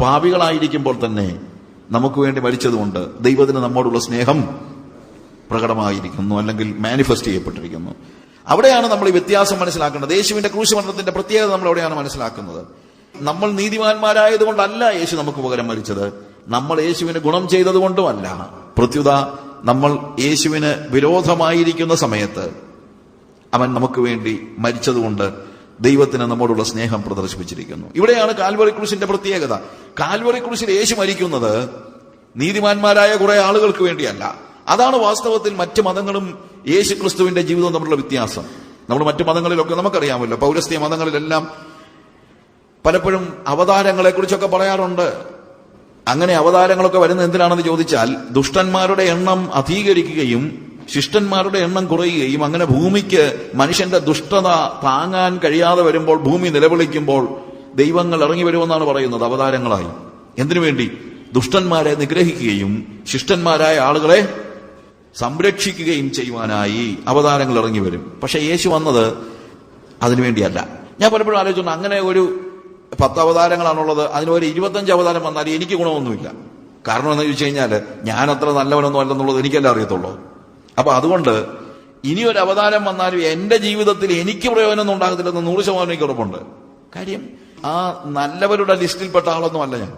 പാപികളായിരിക്കുമ്പോൾ തന്നെ നമുക്ക് വേണ്ടി മരിച്ചതുകൊണ്ട് ദൈവത്തിന് നമ്മോടുള്ള സ്നേഹം പ്രകടമായിരിക്കുന്നു അല്ലെങ്കിൽ മാനിഫെസ്റ്റ് ചെയ്യപ്പെട്ടിരിക്കുന്നു. അവിടെയാണ് നമ്മൾ ഈ വ്യത്യാസം മനസ്സിലാക്കേണ്ടത്. യേശുവിന്റെ ക്രൂശ് മരണത്തിന്റെ പ്രത്യേകത നമ്മൾ അവിടെയാണ് മനസ്സിലാക്കുന്നത്. നമ്മൾ നീതിമാന്മാരായതുകൊണ്ടല്ല യേശു നമുക്ക് പകരം മരിച്ചത്. നമ്മൾ യേശുവിന് ഗുണം ചെയ്തതുകൊണ്ടുമല്ല. പ്രത്യുത നമ്മൾ യേശുവിന് വിരോധമായിരിക്കുന്ന സമയത്ത് അവൻ നമുക്ക് വേണ്ടി മരിച്ചതുകൊണ്ട് ദൈവത്തിന് നമ്മോടുള്ള സ്നേഹം പ്രദർശിപ്പിച്ചിരിക്കുന്നു. ഇവിടെയാണ് കാൽവറി ക്രൂശിന്റെ പ്രത്യേകത. കാൽവറി ക്രൂശിൽ യേശു മരിക്കുന്നത് നീതിമാന്മാരായ കുറെ ആളുകൾക്ക് വേണ്ടിയല്ല. അതാണ് വാസ്തവത്തിൽ മറ്റ് മതങ്ങളും യേശു ക്രിസ്തുവിന്റെ ജീവിതവും തമ്മിലുള്ള വ്യത്യാസം. നമ്മൾ മറ്റു മതങ്ങളിലൊക്കെ നമുക്കറിയാമല്ലോ പൗരസ്ത്യ മതങ്ങളിലെല്ലാം പലപ്പോഴും അവതാരങ്ങളെ കുറിച്ചൊക്കെ പറയാറുണ്ട്. അങ്ങനെ അവതാരങ്ങളൊക്കെ വരുന്നത് എന്തിനാണെന്ന് ചോദിച്ചാൽ ദുഷ്ടന്മാരുടെ എണ്ണം അധീകരിക്കുകയും ശിഷ്ടന്മാരുടെ എണ്ണം കുറയുകയും അങ്ങനെ ഭൂമിക്ക് മനുഷ്യന്റെ ദുഷ്ടത താങ്ങാൻ കഴിയാതെ വരുമ്പോൾ ഭൂമി നിലവിളിക്കുമ്പോൾ ദൈവങ്ങൾ ഇറങ്ങി വരുമെന്നാണ് പറയുന്നത് അവതാരങ്ങളായി. എന്തിനു വേണ്ടി? ദുഷ്ടന്മാരെ നിഗ്രഹിക്കുകയും ശിഷ്ടന്മാരായ ആളുകളെ സംരക്ഷിക്കുകയും ചെയ്യുവാനായി അവതാരങ്ങൾ ഇറങ്ങി വരും. പക്ഷെ യേശു വന്നത് അതിനുവേണ്ടിയല്ല ഞാൻ പലപ്പോഴും ആലോചിച്ചു അങ്ങനെ ഒരു പത്ത് അവതാരങ്ങളാണുള്ളത് അതിന് ഒരു ഇരുപത്തഞ്ച് അവതാരം വന്നാൽ എനിക്ക് ഗുണമൊന്നുമില്ല. കാരണം എന്ന് ചോദിച്ചു കഴിഞ്ഞാൽ ഞാൻ അത്ര നല്ലവനൊന്നും അല്ലെന്നുള്ളത് എനിക്കല്ല അറിയത്തുള്ളൂ. അപ്പൊ അതുകൊണ്ട് ഇനി ഒരു അവതാരം വന്നാലും എന്റെ ജീവിതത്തിൽ എനിക്ക് പ്രയോജനമൊന്നും ഉണ്ടാകത്തില്ലെന്ന് നൂറ് ശതമാനം എനിക്ക് ഉറപ്പുണ്ട്. കാര്യം ആ നല്ലവരുടെ ലിസ്റ്റിൽപ്പെട്ട ആളൊന്നും അല്ല ഞാൻ.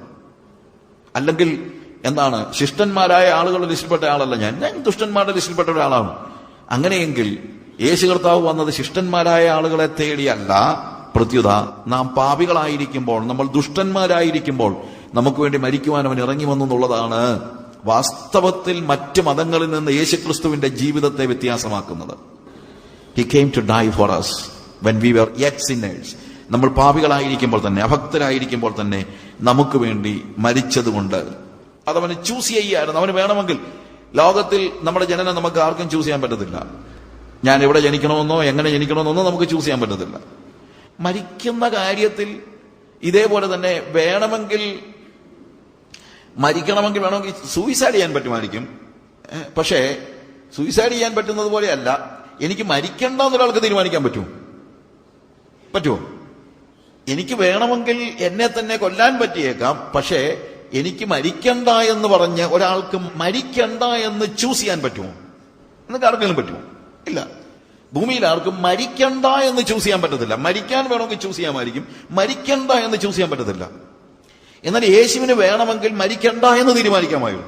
അല്ലെങ്കിൽ എന്താണ് ശിഷ്ടന്മാരായ ആളുകളുടെ ലിസ്റ്റിൽപ്പെട്ട ആളല്ല ഞാൻ. ഞാൻ ദുഷ്ടന്മാരുടെ ലിസ്റ്റിൽപ്പെട്ട ഒരാളാണ്. അങ്ങനെയെങ്കിൽ യേശു കർത്താവ് വന്നത് ശിഷ്ടന്മാരായ ആളുകളെ തേടിയല്ല. പ്രത്യുത നാം പാപികളായിരിക്കുമ്പോൾ നമ്മൾ ദുഷ്ടന്മാരായിരിക്കുമ്പോൾ നമുക്ക് വേണ്ടി മരിക്കുവാൻ അവൻ ഇറങ്ങി വന്നു എന്നുള്ളതാണ്. വാസ്തവത്തിൽ മറ്റ് മതങ്ങളിൽ നിന്ന് യേശുക്രിസ്തുവിന്റെ ജീവിതത്തെ വ്യത്യാസമാക്കുന്നത്. He came to die for us when we were yet sinners നമ്മൾ പാപികളായിരിക്കുമ്പോൾ തന്നെ അഭക്തരായിരിക്കുമ്പോൾ തന്നെ നമുക്ക് വേണ്ടി മരിച്ചതുകൊണ്ട്. അതവന് ചൂസ് ചെയ്യായിരുന്നു. അവന് വേണമെങ്കിൽ ലോകത്തിൽ നമ്മുടെ ജനനം നമുക്ക് ആർക്കും ചൂസ് ചെയ്യാൻ പറ്റത്തില്ല. ഞാൻ എവിടെ ജനിക്കണമെന്നോ എങ്ങനെ ജനിക്കണമെന്നോ നമുക്ക് ചൂസ് ചെയ്യാൻ പറ്റത്തില്ല. മരിക്കുന്ന കാര്യത്തിൽ ഇതേപോലെ തന്നെ വേണമെങ്കിൽ മരിക്കണമെങ്കിൽ വേണമെങ്കിൽ സൂയിസൈഡ് ചെയ്യാൻ പറ്റുമായിരിക്കും. പക്ഷേ സൂയിസൈഡ് ചെയ്യാൻ പറ്റുന്നത് പോലെയല്ല. എനിക്ക് മരിക്കണ്ട എന്നൊരാൾക്ക് തീരുമാനിക്കാൻ പറ്റുമോ? പറ്റുമോ? എനിക്ക് വേണമെങ്കിൽ എന്നെ തന്നെ കൊല്ലാൻ പറ്റിയേക്കാം. പക്ഷേ എനിക്ക് മരിക്കണ്ട എന്ന് പറഞ്ഞ് ഒരാൾക്ക് മരിക്കണ്ട എന്ന് ചൂസ് ചെയ്യാൻ പറ്റുമോ? എന്നൊക്കെ ആർക്കെങ്കിലും പറ്റുമോ? ഇല്ല. ഭൂമിയിൽ ആർക്കും മരിക്കണ്ട എന്ന് ചൂസ് ചെയ്യാൻ പറ്റത്തില്ല. മരിക്കാൻ വേണമെങ്കിൽ ചൂസ് ചെയ്യാമായിരിക്കും. മരിക്കണ്ട എന്ന് ചൂസ് ചെയ്യാൻ പറ്റത്തില്ല. എന്നാൽ യേശുവിന് വേണമെങ്കിൽ മരിക്കണ്ട എന്ന് തീരുമാനിക്കാമായിരുന്നു.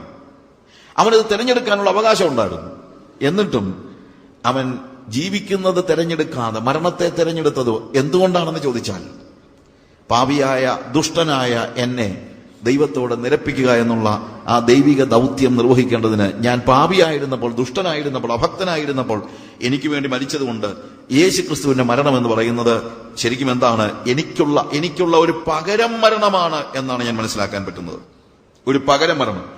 അവനത് തിരഞ്ഞെടുക്കാനുള്ള അവകാശം ഉണ്ടായിരുന്നു. എന്നിട്ടും അവൻ ജീവിക്കുന്നത് തിരഞ്ഞെടുക്കാതെ മരണത്തെ തിരഞ്ഞെടുത്തത് എന്തുകൊണ്ടാണെന്ന് ചോദിച്ചാൽ പാപിയായ ദുഷ്ടനായ എന്നെ ദൈവത്തോട് നിരപ്പിക്കുക എന്നുള്ള ആ ദൈവിക ദൗത്യം നിർവഹിക്കേണ്ടതിന് ഞാൻ പാപിയായിരുന്നപ്പോൾ ദുഷ്ടനായിരുന്നപ്പോൾ അഭക്തനായിരുന്നപ്പോൾ എനിക്ക് വേണ്ടി മരിച്ചതുകൊണ്ട് യേശു ക്രിസ്തുവിന്റെ മരണം എന്ന് പറയുന്നത് ശരിക്കും എന്താണ്? എനിക്കുള്ള എനിക്കുള്ള ഒരു പകരം മരണമാണ് എന്നാണ് ഞാൻ മനസ്സിലാക്കാൻ പറ്റുന്നത്. ഒരു പകരം മരണം.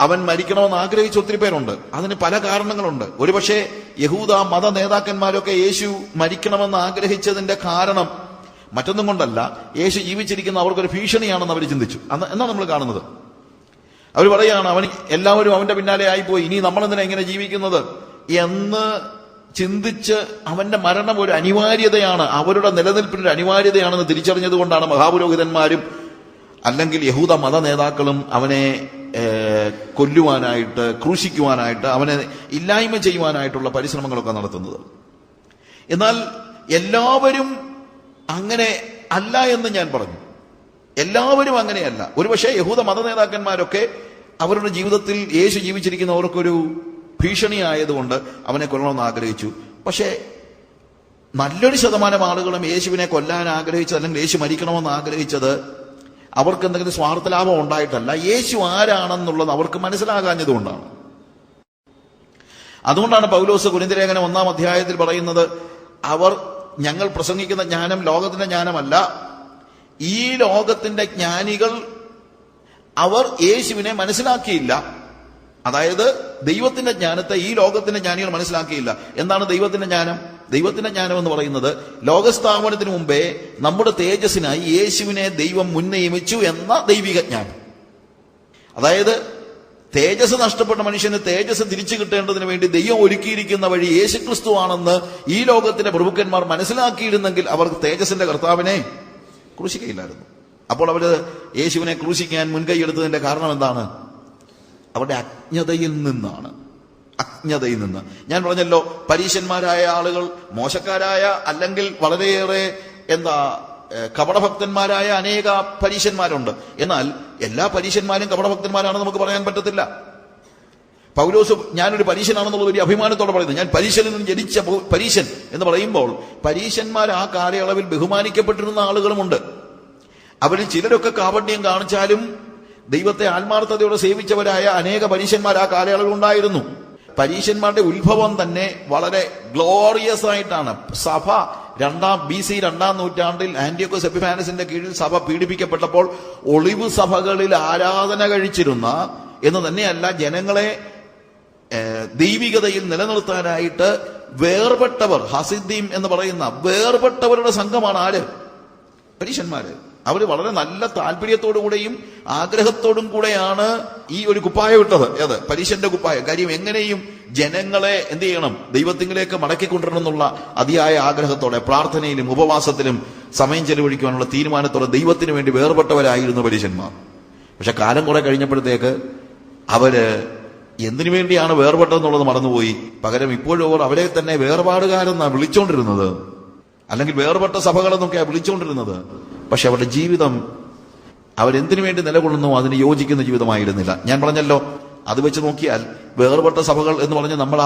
അവൻ മരിക്കണമെന്ന് ആഗ്രഹിച്ച ഒത്തിരി പേരുണ്ട്. അതിന് പല കാരണങ്ങളുണ്ട്. ഒരുപക്ഷെ യഹൂദ മത നേതാക്കന്മാരൊക്കെ യേശു മരിക്കണമെന്ന് ആഗ്രഹിച്ചതിന്റെ കാരണം മറ്റൊന്നും കൊണ്ടല്ല. യേശു ജീവിച്ചിരിക്കുന്ന അവർക്കൊരു ഭീഷണിയാണെന്ന് അവർ ചിന്തിച്ചു. എന്നാണ് നമ്മൾ കാണുന്നത്? അവർ പറയുകയാണ് അവൻ എല്ലാവരും അവന്റെ പിന്നാലെ ആയിപ്പോയി. ഇനി നമ്മളെന്തിനാ ഇങ്ങനെ ജീവിക്കുന്നത്? എന്ന് ചിന്തിച്ച് അവന്റെ മരണം ഒരു അനിവാര്യതയാണ് അവരുടെ നിലനിൽപ്പിന് ഒരു അനിവാര്യതയാണെന്ന് തിരിച്ചറിഞ്ഞതുകൊണ്ടാണ് മഹാപുരോഹിതന്മാരും അല്ലെങ്കിൽ യഹൂദ മത നേതാക്കളും അവനെ കൊല്ലുവാനായിട്ട് ക്രൂശിക്കുവാനായിട്ട് അവനെ ഇല്ലായ്മ ചെയ്യുവാനായിട്ടുള്ള പരിശ്രമങ്ങളൊക്കെ നടത്തുന്നത്. എന്നാൽ എല്ലാവരും അങ്ങനെ അല്ല എന്ന് ഞാൻ പറഞ്ഞു. എല്ലാവരും അങ്ങനെയല്ല. ഒരുപക്ഷെ യഹൂദ മത നേതാക്കന്മാരൊക്കെ അവരുടെ ജീവിതത്തിൽ യേശു ജീവിച്ചിരിക്കുന്നവർക്കൊരു ഭീഷണിയായതുകൊണ്ട് അവനെ കൊല്ലണമെന്ന് ആഗ്രഹിച്ചു. പക്ഷേ നല്ലൊരു ശതമാനം ആളുകളും യേശുവിനെ കൊല്ലാൻ ആഗ്രഹിച്ചത് അല്ലെങ്കിൽ യേശു മരിക്കണമെന്ന് ആഗ്രഹിച്ചത് അവർക്ക് എന്തെങ്കിലും സ്വാർത്ഥ ലാഭം ഉണ്ടായിട്ടല്ല. യേശു ആരാണെന്നുള്ളത് അവർക്ക് മനസ്സിലാകാഞ്ഞതുകൊണ്ടാണ് അതുകൊണ്ടാണ് പൗലോസ് കുരിന്തിരേഖനം ഒന്നാം അധ്യായത്തിൽ പറയുന്നത് അവർ ഞങ്ങൾ പ്രസംഗിക്കുന്ന ജ്ഞാനം ലോകത്തിന്റെ ജ്ഞാനമല്ല. ഈ ലോകത്തിന്റെ ജ്ഞാനികൾ അവർ യേശുവിനെ മനസ്സിലാക്കിയില്ല. അതായത് ദൈവത്തിന്റെ ജ്ഞാനത്തെ ഈ ലോകത്തിന്റെ ജ്ഞാനികൾ മനസ്സിലാക്കിയില്ല. എന്താണ് ദൈവത്തിന്റെ ജ്ഞാനം? ദൈവത്തിന്റെ ജ്ഞാനം എന്ന് പറയുന്നത് ലോകസ്ഥാപനത്തിന് മുമ്പേ നമ്മുടെ തേജസ്സിനായി യേശുവിനെ ദൈവം മുൻനിയമിച്ചു എന്ന ദൈവിക ജ്ഞാനം. അതായത് തേജസ് നഷ്ടപ്പെട്ട മനുഷ്യന് തേജസ് തിരിച്ചു കിട്ടേണ്ടതിന് വേണ്ടി ദൈവം ഒരുക്കിയിരിക്കുന്ന വഴി യേശുക്രിസ്തു ആണെന്ന് ഈ ലോകത്തിന്റെ പ്രഭുക്കന്മാർ മനസ്സിലാക്കിയിരുന്നെങ്കിൽ അവർക്ക് തേജസിന്റെ കർത്താവിനെ ക്രൂശിക്കയില്ലായിരുന്നു അപ്പോൾ അവർ യേശുവിനെ ക്രൂശിക്കാൻ മുൻകൈ എടുത്തതിന്റെ കാരണം എന്താണ്? അവരുടെ അജ്ഞതയിൽ നിന്നാണ്. അജ്ഞതയിൽ നിന്ന്. ഞാൻ പറഞ്ഞല്ലോ പരീശന്മാരായ ആളുകൾ മോശക്കാരായ അല്ലെങ്കിൽ വളരെയേറെ എന്താ കപടഭക്തന്മാരായ അനേക പരീശന്മാരുണ്ട്. എന്നാൽ എല്ലാ പരീശന്മാരും കപടഭക്തന്മാരാണെന്ന് നമുക്ക് പറയാൻ പറ്റത്തില്ല. പൗലോസ് ഞാനൊരു പരീശനാണെന്നുള്ള വലിയ അഭിമാനത്തോടെ പറയുന്നത് ഞാൻ പരീശനിൽ നിന്ന് ജനിച്ച പരീശൻ എന്ന് പറയുമ്പോൾ പരീശന്മാർ ആ കാലയളവിൽ ബഹുമാനിക്കപ്പെട്ടിരുന്ന ആളുകളുമുണ്ട്. അവരിൽ ചിലരൊക്കെ കാപട്യം കാണിച്ചാലും ദൈവത്തെ ആത്മാർത്ഥതയോടെ സേവിച്ചവരായ അനേക പരീശന്മാർ ആ കാലയളവിൽ ഉണ്ടായിരുന്നു. പരീശന്മാരുടെ ഉത്ഭവം തന്നെ വളരെ ഗ്ലോറിയസ് ആയിട്ടാണ്. സഭ രണ്ടാം ബി സി രണ്ടാം നൂറ്റാണ്ടിൽ ആന്റിയോക്കോസ് എപ്പിഫാനസിന്റെ കീഴിൽ സഭ പീഡിപ്പിക്കപ്പെട്ടപ്പോൾ ഒളിവ് സഭകളിൽ ആരാധന കഴിച്ചിരുന്ന എന്ന് തന്നെയല്ല ജനങ്ങളെ ദൈവികതയിൽ നിലനിർത്താനായിട്ട് വേർപെട്ടവർ ഹസിദ്ദീം എന്ന് പറയുന്ന വേർപെട്ടവരുടെ സംഘമാണ് ആര്? പരീശന്മാര്. അവർ വളരെ നല്ല താല്പര്യത്തോടുകൂടെയും ആഗ്രഹത്തോടും കൂടെയാണ് ഈ ഒരു കുപ്പായം ഇട്ടത്. ഏത്? പരീശന്റെ കുപ്പായം. കാര്യം എങ്ങനെയും ജനങ്ങളെ എന്ത് ചെയ്യണം? ദൈവത്തിങ്കിലേക്ക് മടക്കിക്കൊണ്ടിരണം എന്നുള്ള അതിയായ ആഗ്രഹത്തോടെ പ്രാർത്ഥനയിലും ഉപവാസത്തിലും സമയം ചെലവഴിക്കുവാനുള്ള തീരുമാനത്തോടെ ദൈവത്തിന് വേണ്ടി വേർപെട്ടവരായിരുന്നു പരീശന്മാർ. പക്ഷെ കാലം കുറെ കഴിഞ്ഞപ്പോഴത്തേക്ക് അവർ എന്തിനു വേണ്ടിയാണ് വേർപെട്ടതെന്നുള്ളത് മറന്നുപോയി. പകരം ഇപ്പോഴും അവർ അവരെ തന്നെ വേർപാടുകാരെന്നാണ് വിളിച്ചോണ്ടിരുന്നത്. അല്ലെങ്കിൽ വേർപെട്ട സഭകളെന്നൊക്കെയാണ് വിളിച്ചുകൊണ്ടിരുന്നത് പക്ഷെ അവരുടെ ജീവിതം അവരെന്തിനു വേണ്ടി നിലകൊള്ളുന്നു അതിന് യോജിക്കുന്ന ജീവിതമായിരുന്നില്ല. ഞാൻ പറഞ്ഞല്ലോ അത് വെച്ച് നോക്കിയാൽ വേർപെട്ട സഭകൾ എന്ന് പറഞ്ഞ് നമ്മൾ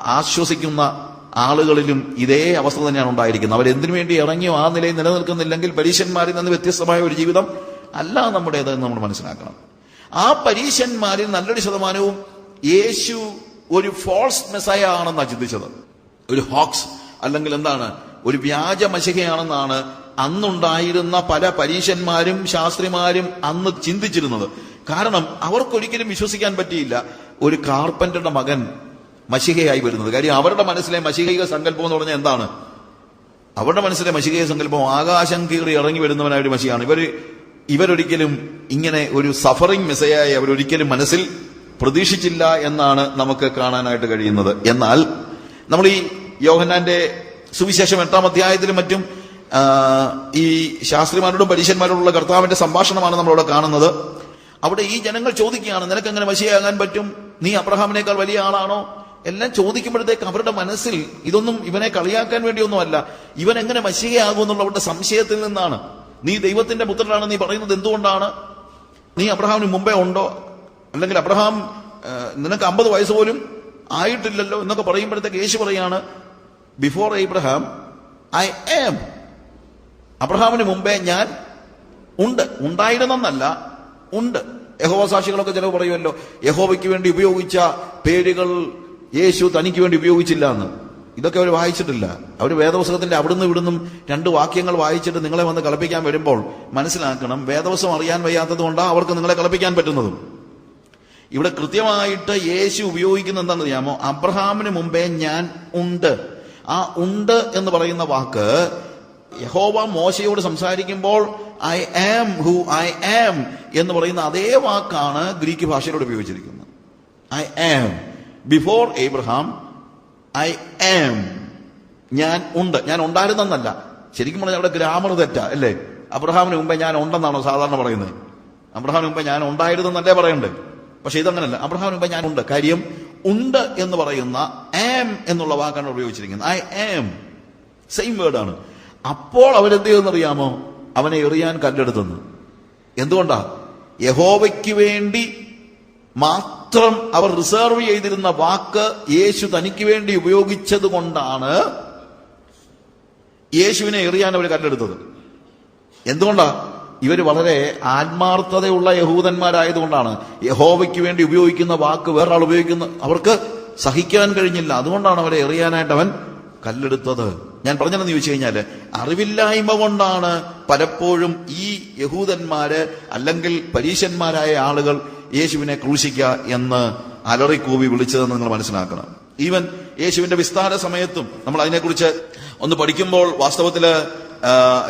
ആശ്വസിക്കുന്ന ആളുകളിലും ഇതേ അവസ്ഥ തന്നെയാണ് ഉണ്ടായിരിക്കുന്നത്. അവരെന്തിനു വേണ്ടി ഇറങ്ങിയോ ആ നിലയിൽ നിലനിൽക്കുന്നില്ലെങ്കിൽ പരീശന്മാരിൽ നിന്ന് വ്യത്യസ്തമായ ഒരു ജീവിതം അല്ല നമ്മുടേത് എന്ന് നമ്മൾ മനസ്സിലാക്കണം. ആ പരീശന്മാരിൽ നല്ലൊരു ശതമാനവും യേശു ഒരു ഫോൾസ് മെസ്സായ ആണെന്നാണ് ചിന്തിച്ചത്. ഒരു ഹോക്സ് അല്ലെങ്കിൽ എന്താണ് ഒരു വ്യാജ മശികയാണെന്നാണ് അന്നുണ്ടായിരുന്ന പല പരീശന്മാരും ശാസ്ത്രിമാരും അന്ന് ചിന്തിച്ചിരുന്നത്. കാരണം അവർക്കൊരിക്കലും വിശ്വസിക്കാൻ പറ്റിയില്ല ഒരു കാർപ്പന്ററുടെ മകൻ മഷികയായി വരുന്നത്. കാര്യം അവരുടെ മനസ്സിലെ മഷികൈക സങ്കല്പം എന്ന് പറഞ്ഞാൽ എന്താണ്? അവരുടെ മനസ്സിലെ മഷികൈക സങ്കല്പം ആകാശം കീറി ഇറങ്ങി വരുന്നവനായ ഒരു മഷിയാണ്. ഇവർ ഇവരൊരിക്കലും ഇങ്ങനെ ഒരു സഫറിംഗ് മെസ്സയായി അവരൊരിക്കലും മനസ്സിൽ പ്രതീക്ഷിച്ചില്ല എന്നാണ് നമുക്ക് കാണാനായിട്ട് കഴിയുന്നത്. എന്നാൽ നമ്മൾ ഈ യോഹന്നാന്റെ സുവിശേഷം എട്ടാം അധ്യായത്തിലും മറ്റും ഈ ശാസ്ത്രിമാരോടും പരീശന്മാരോടുള്ള കർത്താവിന്റെ സംഭാഷണമാണ് നമ്മളവിടെ കാണുന്നത്. അവിടെ ഈ ജനങ്ങൾ ചോദിക്കുകയാണ് നിനക്ക് എങ്ങനെ വശിയാകാൻ പറ്റും? നീ അബ്രഹാമിനേക്കാൾ വലിയ ആളാണോ? എല്ലാം ചോദിക്കുമ്പോഴത്തേക്ക് അവരുടെ മനസ്സിൽ ഇതൊന്നും ഇവനെ കളിയാക്കാൻ വേണ്ടിയൊന്നുമല്ല. ഇവൻ എങ്ങനെ മശികയാകും എന്നുള്ള അവരുടെ സംശയത്തിൽ നിന്നാണ്. നീ ദൈവത്തിന്റെ പുത്രനാണ് നീ പറയുന്നത് എന്തുകൊണ്ടാണ്? നീ അബ്രഹാമിന് മുമ്പേ ഉണ്ടോ? അല്ലെങ്കിൽ അബ്രഹാം നിനക്ക് അമ്പത് വയസ്സ് പോലും ആയിട്ടില്ലല്ലോ? എന്നൊക്കെ പറയുമ്പോഴത്തേക്ക് യേശു പറയാണ് ബിഫോർ എബ്രഹാം ഐ ആം അബ്രഹാമിന് മുമ്പേ ഞാൻ ഉണ്ട്. ഉണ്ടായിരുന്നെന്നല്ല ഉണ്ട്. യഹോവ സാക്ഷികളൊക്കെ ചിലവ് പറയുമല്ലോ യഹോവയ്ക്ക് വേണ്ടി ഉപയോഗിച്ച പേരുകൾ യേശു തനിക്ക് വേണ്ടി ഉപയോഗിച്ചില്ല എന്ന്. ഇതൊക്കെ അവർ വായിച്ചിട്ടില്ല. അവർ വേദപുസ്തകത്തിന്റെ അവിടുന്ന് ഇവിടുന്നും രണ്ട് വാക്യങ്ങൾ വായിച്ചിട്ട് നിങ്ങളെ വന്ന് കളിപ്പിക്കാൻ വരുമ്പോൾ മനസ്സിലാക്കണം വേദവസം അറിയാൻ വയ്യാത്തത് കൊണ്ടാണ് അവർക്ക് നിങ്ങളെ കളിപ്പിക്കാൻ പറ്റുന്നതും. ഇവിടെ കൃത്യമായിട്ട് യേശു ഉപയോഗിക്കുന്ന എന്താണെന്ന് അറിയാമോ? അബ്രഹാമിന് മുമ്പേ ഞാൻ ഉണ്ട്. ആ ഉണ്ട് എന്ന് പറയുന്ന വാക്ക് യഹോവ മോശയോട് സംസാരിക്കുമ്പോൾ I am who I am എന്ന് പറയുന്ന അതേ വാക്കാണ് ഗ്രീക്ക് ഭാഷയിലൂടെ ഉപയോഗിച്ചിരിക്കുന്നത്. I am. Before Abraham I am. ഞാൻ ഉണ്ട്. ഞാൻ ഉണ്ടായിരുന്നെന്നല്ല. ശരിക്കും പറഞ്ഞാൽ അവിടെ ഗ്രാമർ തെറ്റാ അല്ലേ? അബ്രഹാമിന് മുമ്പേ ഞാൻ ഉണ്ടെന്നാണോ സാധാരണ പറയുന്നത്? അബ്രഹാമിന് മുമ്പേ ഞാൻ ഉണ്ടായിരുന്നെന്നല്ലേ പറയണ്ടേ? പക്ഷെ ഇതങ്ങനല്ല. അബ്രഹാമിന് മുമ്പേ ഞാൻ ഉണ്ട്. കാര്യം ഉണ്ട് എന്ന് പറയുന്ന ആം എന്നുള്ള വാക്കാണ് ഉപയോഗിച്ചിരിക്കുന്നത്. I am. സെയിം വേർഡാണ് അപ്പോൾ അവരെന്ത് ചെയ്യുന്നറിയാമോ അവനെ എറിയാൻ കല്ലെടുത്തെന്ന്. എന്തുകൊണ്ടാ? യഹോവയ്ക്ക് വേണ്ടി മാത്രം അവർ റിസർവ് ചെയ്തിരുന്ന വാക്ക് യേശു തനിക്ക് വേണ്ടി ഉപയോഗിച്ചത് കൊണ്ടാണ് യേശുവിനെ എറിയാൻ അവർ കല്ലെടുത്തത്. എന്തുകൊണ്ടാ? ഇവർ വളരെ ആത്മാർത്ഥതയുള്ള യഹൂദന്മാരായതുകൊണ്ടാണ്. യഹോവയ്ക്ക് വേണ്ടി ഉപയോഗിക്കുന്ന വാക്ക് വേറൊരാൾ ഉപയോഗിക്കുന്ന അവർക്ക് സഹിക്കാൻ കഴിഞ്ഞില്ല. അതുകൊണ്ടാണ് അവരെ എറിയാനായിട്ട് അവൻ കല്ലെടുത്തത്. ഞാൻ പറഞ്ഞതെന്ന് ചോദിച്ചു കഴിഞ്ഞാൽ അറിവില്ലായ്മ കൊണ്ടാണ് പലപ്പോഴും ഈ യഹൂദന്മാര് അല്ലെങ്കിൽ പരീശന്മാരായ ആളുകൾ യേശുവിനെ ക്രൂശിക്ക എന്ന് അലറിക്കൂവി വിളിച്ചതെന്ന് നിങ്ങൾ മനസ്സിലാക്കണം. ഈവൻ യേശുവിന്റെ വിസ്താര സമയത്തും നമ്മൾ അതിനെക്കുറിച്ച് ഒന്ന് പഠിക്കുമ്പോൾ വാസ്തവത്തിൽ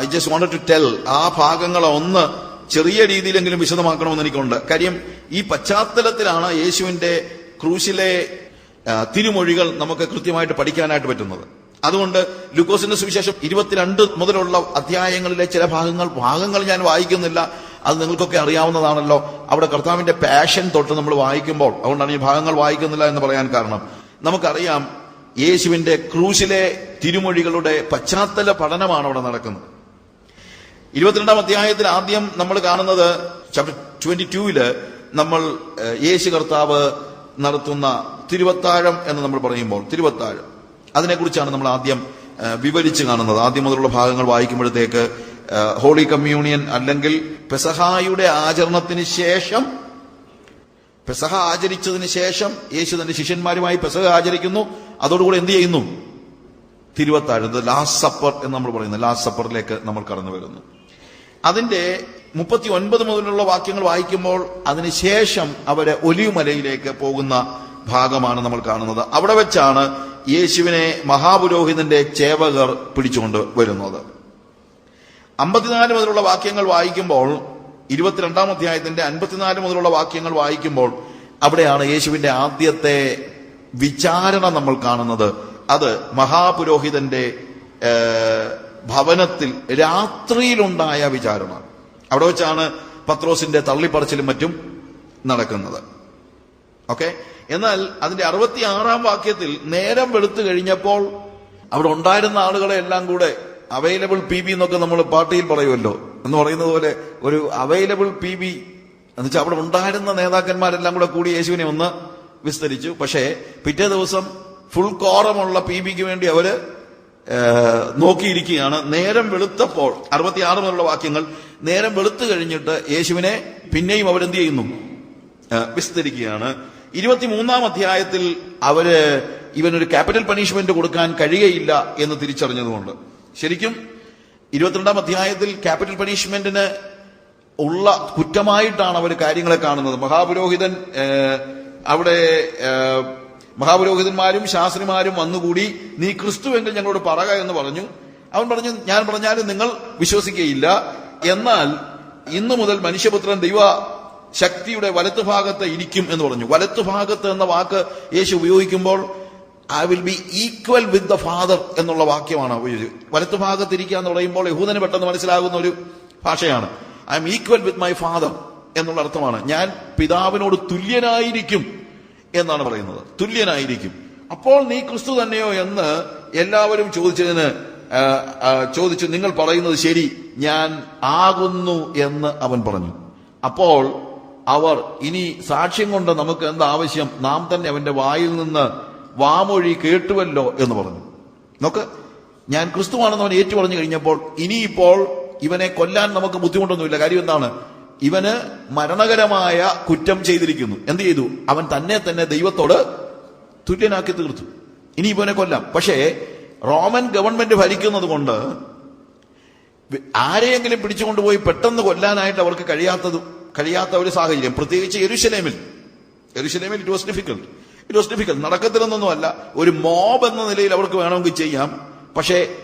I just wanted to tell ആ ഭാഗങ്ങളെ ഒന്ന് ചെറിയ രീതിയിലെങ്കിലും വിശദമാക്കണമെന്ന് എനിക്കുണ്ട്. കാര്യം ഈ പശ്ചാത്തലത്തിലാണ് യേശുവിന്റെ ക്രൂശിലെ തിരുമൊഴികൾ നമുക്ക് കൃത്യമായിട്ട് പഠിക്കാനായിട്ട് പറ്റുന്നത്. അതുകൊണ്ട് ലൂക്കോസിന്റെ സുവിശേഷം ഇരുപത്തിരണ്ട് മുതലുള്ള അധ്യായങ്ങളിലെ ചില ഭാഗങ്ങൾ ഭാഗങ്ങൾ ഞാൻ വായിക്കുന്നില്ല. അത് നിങ്ങൾക്കൊക്കെ അറിയാവുന്നതാണല്ലോ. അവിടെ കർത്താവിന്റെ പാഷൻ തൊട്ട് നമ്മൾ വായിക്കുമ്പോൾ അതുകൊണ്ടാണ് ഈ ഭാഗങ്ങൾ വായിക്കുന്നില്ല എന്ന് പറയാൻ കാരണം. നമുക്കറിയാം യേശുവിന്റെ ക്രൂശിലെ തിരുമൊഴികളുടെ പശ്ചാത്തല പഠനമാണ് അവിടെ നടക്കുന്നത്. ഇരുപത്തിരണ്ടാം അധ്യായത്തിൽ ആദ്യം നമ്മൾ കാണുന്നത് ചാപ്റ്റർ ട്വന്റി ടൂവിൽ നമ്മൾ യേശു കർത്താവ് നടത്തുന്ന തിരുവത്താഴം എന്ന് നമ്മൾ പറയുമ്പോൾ തിരുവത്താഴം. അതിനെക്കുറിച്ചാണ് നമ്മൾ ആദ്യം വിവരിച്ച് കാണുന്നത്. ആദ്യം മുതലുള്ള ഭാഗങ്ങൾ വായിക്കുമ്പോഴത്തേക്ക് ഹോളി കമ്മ്യൂണിയൻ അല്ലെങ്കിൽ പെസഹായുടെ ആചരണത്തിന് ശേഷം പെസഹ ആചരിച്ചതിന് ശേഷം യേശു തന്റെ ശിഷ്യന്മാരുമായി പെസഹ ആചരിക്കുന്നു. അതോടുകൂടി എന്ത് ചെയ്യുന്നു? തിരുവത്താഴത്ത് ലാസ്റ്റ് സപ്പർ എന്ന് നമ്മൾ പറയുന്നത് ലാസ്റ്റ് സപ്പറിലേക്ക് നമ്മൾ കടന്നു വരുന്നു. അതിന്റെ മുപ്പത്തി ഒൻപത് മുതലുള്ള വാക്യങ്ങൾ വായിക്കുമ്പോൾ അതിനുശേഷം അവരെ ഒലിവുമലയിലേക്ക് പോകുന്ന ഭാഗമാണ് നമ്മൾ കാണുന്നത്. അവിടെ വെച്ചാണ് യേശുവിനെ മഹാപുരോഹിതന്റെ ചേവകർ പിടിച്ചുകൊണ്ട് വരുന്നത്. അമ്പത്തിനാല് മുതലുള്ള വാക്യങ്ങൾ വായിക്കുമ്പോൾ ഇരുപത്തിരണ്ടാം അധ്യായത്തിന്റെ അൻപത്തിനാല് മുതലുള്ള വാക്യങ്ങൾ വായിക്കുമ്പോൾ അവിടെയാണ് യേശുവിന്റെ ആദ്യത്തെ വിചാരണ നമ്മൾ കാണുന്നത്. അത് മഹാപുരോഹിതന്റെ ഭവനത്തിൽ രാത്രിയിലുണ്ടായ വിചാരണ. അവിടെ വെച്ചാണ് പത്രോസിന്റെ തള്ളിപ്പറച്ചിലും മറ്റും നടക്കുന്നത്. ഓക്കെ? എന്നാൽ അതിന്റെ അറുപത്തി ആറാം വാക്യത്തിൽ നേരം വെളുത്തു കഴിഞ്ഞപ്പോൾ അവിടെ ഉണ്ടായിരുന്ന ആളുകളെ എല്ലാം കൂടെ അവൈലബിൾ പി ബി എന്നൊക്കെ നമ്മൾ പാർട്ടിയിൽ പറയുമല്ലോ. എന്ന് പറയുന്നത് പോലെ ഒരു അവൈലബിൾ പി ബി എന്നുവെച്ചാൽ അവിടെ ഉണ്ടായിരുന്ന നേതാക്കന്മാരെല്ലാം കൂടെ കൂടി യേശുവിനെ ഒന്ന് വിസ്തരിച്ചു. പക്ഷേ പിറ്റേ ദിവസം ഫുൾ കോറമുള്ള പി ബിക്ക് വേണ്ടി അവർ നോക്കിയിരിക്കുകയാണ്. നേരം വെളുത്തപ്പോൾ അറുപത്തിയാറ് മുതലുള്ള വാക്യങ്ങൾ നേരം വെളുത്തു കഴിഞ്ഞിട്ട് യേശുവിനെ പിന്നെയും അവരെന്ത് ചെയ്യുന്നു? വിസ്തരിക്കുകയാണ്. ഇരുപത്തിമൂന്നാം അധ്യായത്തിൽ അവർ ഇവനൊരു ക്യാപിറ്റൽ പണിഷ്മെന്റ് കൊടുക്കാൻ കഴിയയില്ല എന്ന് തിരിച്ചറിഞ്ഞതുകൊണ്ട്. ശരിക്കും ഇരുപത്തിരണ്ടാം അധ്യായത്തിൽ ക്യാപിറ്റൽ പണിഷ്മെന്റിന് ഉള്ള കുറ്റമായിട്ടാണ് അവർ കാര്യങ്ങളെ കാണുന്നത്. മഹാപുരോഹിതൻ അവിടെ മഹാപുരോഹിതന്മാരും ശാസ്ത്രിമാരും വന്നുകൂടി നീ ക്രിസ്തുവെങ്കിൽ ഞങ്ങളോട് പറക എന്ന് പറഞ്ഞു. അവൻ പറഞ്ഞു ഞാൻ പറഞ്ഞാലും നിങ്ങൾ വിശ്വസിക്കുകയില്ല. എന്നാൽ ഇന്നു മുതൽ മനുഷ്യപുത്രൻ ദൈവ ശക്തിയുടെ വലത്തുഭാഗത്ത് ഇരിക്കും എന്ന് പറഞ്ഞു. വലത്തുഭാഗത്ത് എന്ന വാക്ക് യേശു ഉപയോഗിക്കുമ്പോൾ I will be equal with the father എന്നുള്ള വാക്യമാണ് ഉപയോഗിച്ചത്. വലത്തുഭാഗത്ത് ഇരിക്കുക എന്ന് പറയുമ്പോൾ യഹൂദന് പെട്ടെന്ന് മനസ്സിലാകുന്ന ഒരു ഭാഷയാണ്. I am equal with my father എന്നുള്ള അർത്ഥമാണ്. ഞാൻ പിതാവിനോട് തുല്യനായിരിക്കും എന്നാണ് പറയുന്നത്. തുല്യനായിരിക്കും. അപ്പോൾ നീ ക്രിസ്തു തന്നെയോ എന്ന് എല്ലാവരും ചോദിച്ചതിന് ചോദിച്ചു നിങ്ങൾ പറയുന്നത് ശരി ഞാൻ ആകുന്നു എന്ന് അവൻ പറഞ്ഞു. അപ്പോൾ അവർ ഇനി സാക്ഷ്യം കൊണ്ട് നമുക്ക് എന്താ ആവശ്യം? നാം തന്നെ അവന്റെ വായിൽ നിന്ന് വാമൊഴി കേട്ടുവല്ലോ എന്ന് പറഞ്ഞു. നോക്ക് ഞാൻ ക്രിസ്തുവാണെന്ന് അവൻ ഏറ്റു പറഞ്ഞു കഴിഞ്ഞപ്പോൾ ഇനിയിപ്പോൾ ഇവനെ കൊല്ലാൻ നമുക്ക് ബുദ്ധിമുട്ടൊന്നുമില്ല. കാര്യം എന്താണ്? ഇവന് മരണകരമായ കുറ്റം ചെയ്തിരിക്കുന്നു. എന്ത് ചെയ്തു? അവൻ തന്നെ തന്നെ ദൈവത്തോട് തുല്യനാക്കി തീർത്തു. ഇനി ഇവനെ കൊല്ലാം. പക്ഷേ റോമൻ ഗവൺമെന്റ് ഭരിക്കുന്നത് കൊണ്ട് ആരെയെങ്കിലും പിടിച്ചുകൊണ്ടുപോയി പെട്ടെന്ന് കൊല്ലാനായിട്ട് അവർക്ക് കഴിയാത്തത് കഴിയാത്ത ഒരു സാഹചര്യം. പ്രത്യേകിച്ച് എരുശലേമിൽ എരുശലേമിൽ it was difficult it was difficult നടക്കത്തില്ലെന്നൊന്നുമല്ല. ഒരു മോബ് എന്ന നിലയിൽ അവർക്ക് വേണമെങ്കിൽ ചെയ്യാം. പക്ഷേ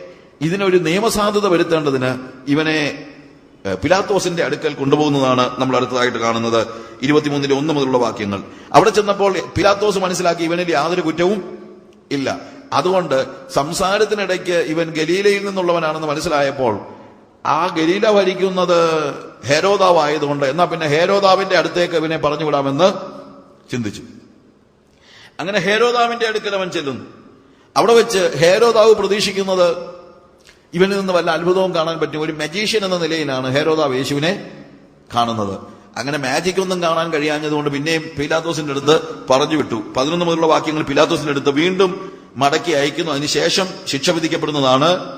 ഇതിനൊരു നിയമസാധുത വരുത്തേണ്ടതിന് ഇവനെ പിലാത്തോസിന്റെ അടുക്കൽ കൊണ്ടുപോകുന്നതാണ് നമ്മൾ അടുത്തതായിട്ട് കാണുന്നത്. ഇരുപത്തിമൂന്നിലെ ഒന്ന് മുതലുള്ള വാക്യങ്ങൾ. അവിടെ ചെന്നപ്പോൾ പിലാത്തോസ് മനസ്സിലാക്കി ഇവനിൽ യാതൊരു കുറ്റവും ഇല്ല. അതുകൊണ്ട് സംസാരത്തിനിടയ്ക്ക് ഇവൻ ഗലീലയിൽ നിന്നുള്ളവനാണെന്ന് മനസ്സിലായപ്പോൾ ആ ഗലീല ഭരിക്കുന്നത് ഹേരോദാവ് ആയതുകൊണ്ട് എന്നാ പിന്നെ ഹേരോദാവിന്റെ അടുത്തേക്ക് ഇവനെ പറഞ്ഞുവിടാമെന്ന് ചിന്തിച്ചു. അങ്ങനെ ഹേരോദാവിന്റെ അടുക്കൽ അവൻ ചെല്ലുന്നു. അവിടെ വെച്ച് ഹേരോദാവ് പ്രതീക്ഷിക്കുന്നത് ഇവനിൽ നിന്ന് വല്ല അത്ഭുതവും കാണാൻ പറ്റും. ഒരു മജീഷ്യൻ എന്ന നിലയിലാണ് ഹേരോദാവ് യേശുവിനെ കാണുന്നത്. അങ്ങനെ മാജിക് ഒന്നും കാണാൻ കഴിയാഞ്ഞതുകൊണ്ട് പിന്നെയും പീലാത്തോസിന്റെ അടുത്ത് പറഞ്ഞു വിട്ടു പതിനൊന്ന് മുതലുള്ള വാക്യങ്ങൾ പീലാത്തോസിന്റെ അടുത്ത് വീണ്ടും മടക്കി അയക്കുന്നു. അതിനുശേഷം ശിക്ഷ വിധിക്കപ്പെടുന്നതാണ്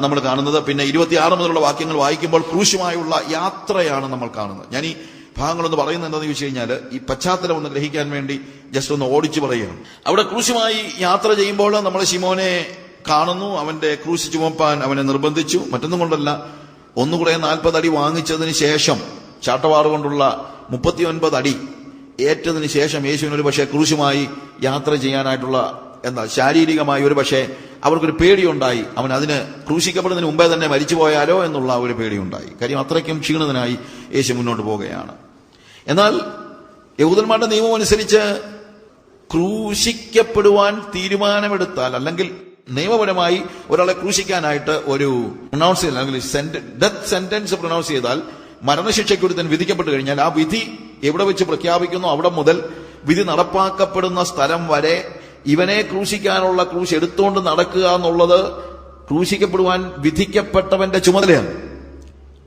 നമ്മൾ കാണുന്നത്. പിന്നെ ഇരുപത്തിയാറ് മുതലുള്ള വാക്യങ്ങൾ വായിക്കുമ്പോൾ ക്രൂശുമായുള്ള യാത്രയാണ് നമ്മൾ കാണുന്നത്. ഞാൻ ഈ ഭാഗങ്ങളൊന്ന് പറയുന്നത് എന്താണെന്ന് ചോദിച്ചു കഴിഞ്ഞാൽ ഈ പശ്ചാത്തലം ഒന്ന് ഗ്രഹിക്കാൻ വേണ്ടി ജസ്റ്റ് ഒന്ന് ഓടിച്ചു പറയുകയാണ്. അവിടെ ക്രൂശുമായി യാത്ര ചെയ്യുമ്പോൾ നമ്മൾ ശിമോനെ കാണുന്നു. അവന്റെ ക്രൂശ് ചുമപ്പാൻ അവനെ നിർബന്ധിച്ചു. മറ്റൊന്നും കൊണ്ടല്ല ഒന്നുകൂടെ നാൽപ്പത് അടി വാങ്ങിച്ചതിന് ശേഷം ചാട്ടവാറ് കൊണ്ടുള്ള മുപ്പത്തിയൊൻപത് അടി ഏറ്റതിന് ശേഷം യേശുവിന് ഒരു പക്ഷേ ക്രൂശുമായി യാത്ര ചെയ്യാനായിട്ടുള്ള എന്താ ശാരീരികമായി ഒരു പക്ഷേ അവർക്കൊരു പേടിയുണ്ടായി. അവൻ അതിന് ക്രൂശിക്കപ്പെടുന്നതിന് മുമ്പേ തന്നെ മരിച്ചു പോയാലോ എന്നുള്ള ഒരു പേടിയുണ്ടായി. കാര്യം അത്രയ്ക്കും ക്ഷീണിതനായി യേശു മുന്നോട്ട് പോവുകയാണ്. എന്നാൽ യഹൂദന്മാരുടെ നിയമം അനുസരിച്ച് ക്രൂശിക്കപ്പെടുവാൻ തീരുമാനമെടുത്താൽ അല്ലെങ്കിൽ നിയമപരമായി ഒരാളെ ക്രൂശിക്കാനായിട്ട് ഒരു പ്രൊണൗൺസ് ചെയ്താൽ അല്ലെങ്കിൽ ഡെത്ത് സെന്റൻസ് പ്രൊണൗൺസ് ചെയ്താൽ മരണശിക്ഷയ്ക്ക് ഒരുത്തൻ വിധിക്കപ്പെട്ട് കഴിഞ്ഞാൽ ആ വിധി എവിടെ വെച്ച് പ്രഖ്യാപിക്കുന്നു? അവിടെ മുതൽ വിധി നടപ്പാക്കപ്പെടുന്ന സ്ഥലം വരെ ഇവനെ ക്രൂശിക്കാനുള്ള ക്രൂശ് എടുത്തുകൊണ്ട് നടക്കുക എന്നുള്ളത് ക്രൂശിക്കപ്പെടുവാൻ വിധിക്കപ്പെട്ടവന്റെ ചുമതലയാണ്.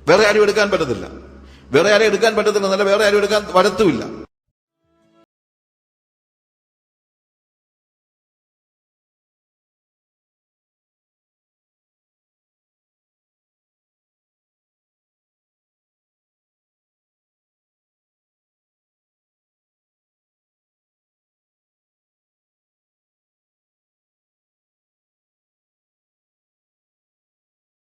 വേറെ ആരും എടുക്കാൻ പറ്റത്തില്ല. വേറെ ആരും എടുക്കാൻ പറ്റത്തില്ല എന്നല്ല വേറെ ആരും എടുക്കാൻ വരത്തുമില്ല.